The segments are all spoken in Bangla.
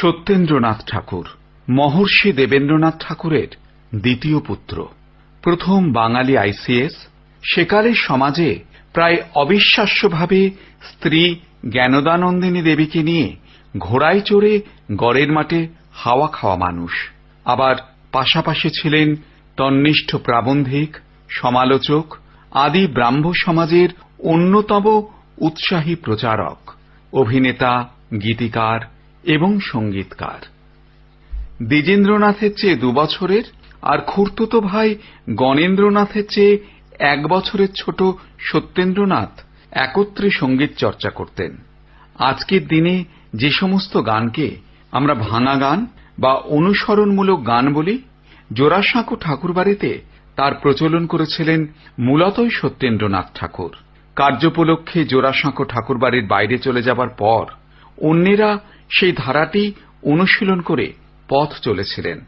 সত্যেন্দ্রনাথ ঠাকুর, মহর্ষি দেবেন্দ্রনাথ ঠাকুরের দ্বিতীয় পুত্র। প্রথম বাঙালি আইসিএস সেকালের সমাজে প্রায় অবিশ্বাস্যভাবে স্ত্রী জ্ঞানদানন্দিনী দেবীকে নিয়ে ঘোড়ায় চড়ে গড়ের মাঠে হাওয়া খাওয়া মানুষ। আবার পাশাপাশি ছিলেন তন্নিষ্ঠ প্রাবন্ধিক, সমালোচক, আদি ব্রাহ্ম সমাজের অন্যতম উৎসাহী প্রচারক, অভিনেতা, গীতিকার এবং সঙ্গীতকার। দ্বিজেন্দ্রনাথের চেয়ে দুবছরের আর খুড়তুতো ভাই গণেন্দ্রনাথের চেয়ে এক বছরের ছোট সত্যেন্দ্রনাথ একত্রে সংগীত চর্চা করতেন। আজকের দিনে যে সমস্ত গানকে আমরা ভাঙা গান বা অনুসরণমূলক গান বলি, জোড়াসাঁকো ঠাকুরবাড়িতে তার প্রচলন করেছিলেন মূলতই সত্যেন্দ্রনাথ ঠাকুর। কার্যোপলক্ষে জোড়াসাঁকো ঠাকুরবাড়ির বাইরে চলে যাবার পর অন্যেরা সেই ধারাটি অনুশীলন করে পথ চলেছিলেন।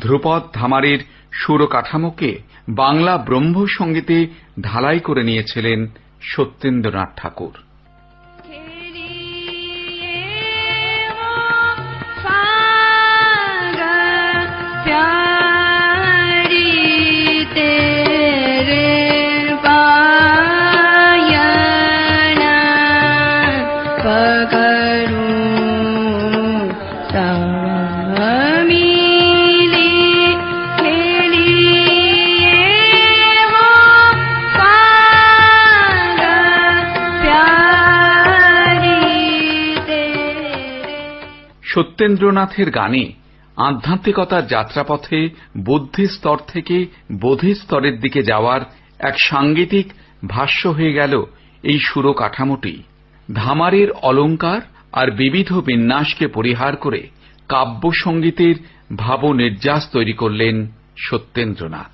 ধ্রুপদ ধামারির সুরকাঠামোকে বাংলা ব্রহ্মসঙ্গীতে ঢালাই করে নিয়েছিলেন সত্যেন্দ্রনাথ ঠাকুর। সত্যেন্দ্রনাথের গানে আধ্যাত্মিকতার যাত্রাপথে বুদ্ধির স্তর থেকে বোধির স্তরের দিকে যাওয়ার এক সাংগীতিক ভাষ্য হয়ে গেল এই সুর কাঠামোটি ধামারের অলঙ্কার আর বিবিধ বিন্যাসকে পরিহার করে কাব্য সঙ্গীতের ভাব নির্যাস তৈরি করলেন সত্যেন্দ্রনাথ।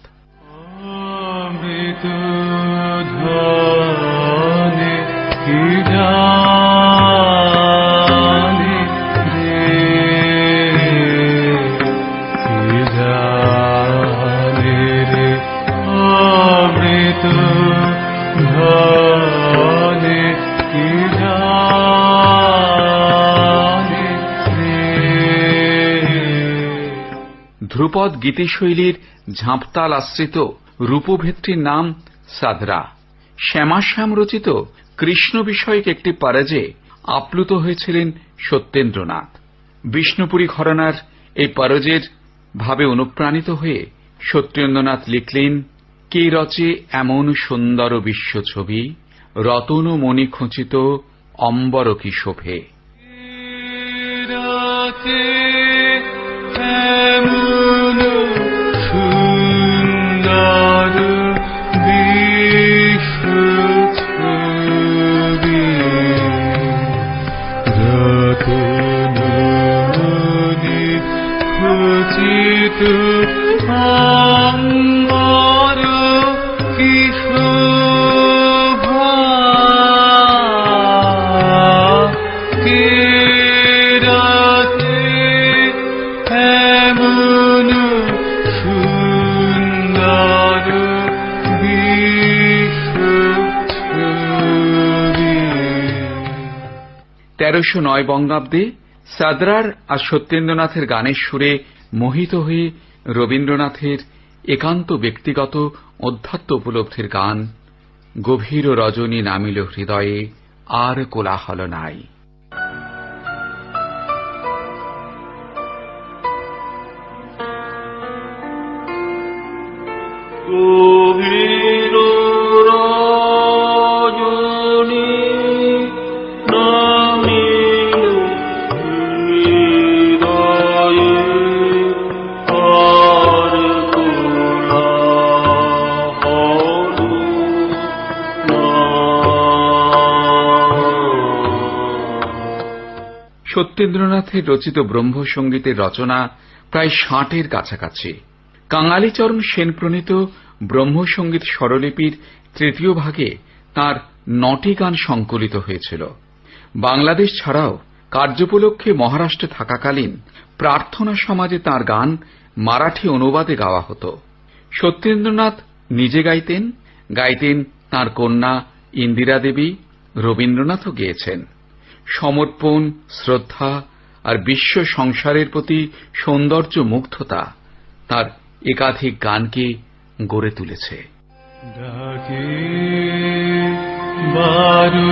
ধ্রুপদ গীতিশৈলীর ঝাঁপতাল আশ্রিত রূপভেত্রীর নাম সাদরা শ্যামাশ্যাম রচিত কৃষ্ণ বিষয়ক একটি পারাজে আপ্লুত হয়েছিলেন সত্যেন্দ্রনাথ। বিষ্ণুপুরী ঘরানার এই পারজের ভাবে অনুপ্রাণিত হয়ে সত্যেন্দ্রনাথ লিখলেন, কে রচে এমন সুন্দর বিশ্ব ছবি? রতন মণি খচিত অম্বর কি শোভে? তেরোশো নয় বঙ্গাব্দে সাদরার আর সত্যেন্দ্রনাথের গানের সুরে মোহিত হয়ে রবীন্দ্রনাথের একান্ত ব্যক্তিগত অধ্যাত্ম উপলব্ধির গান গভীর রজনী নামিল হৃদয়ে, আর কোলাহল নাই। সত্যেন্দ্রনাথের রচিত ব্রহ্মসঙ্গীতের রচনা প্রায় ষাটের কাছাকাছি। কাঙালিচরণ সেন প্রণীত ব্রহ্মসঙ্গীত স্বরলিপির তৃতীয় ভাগে তার নটি গান সংকলিত হয়েছিল। বাংলাদেশ ছাড়াও কার্যোপলক্ষে মহারাষ্ট্রে থাকাকালীন প্রার্থনা সমাজে তার গান মারাঠি অনুবাদে গাওয়া হতো। সত্যেন্দ্রনাথ নিজে গাইতেন গাইতেন তার কন্যা ইন্দিরা দেবী, রবীন্দ্রনাথও গেয়েছেন। সমর্পণ, শ্রদ্ধা আর বিশ্ব সংসারের প্রতি সৌন্দর্য মুগ্ধতা তার একাধিক গানকে গড়ে তুলেছে। ডাকে বারো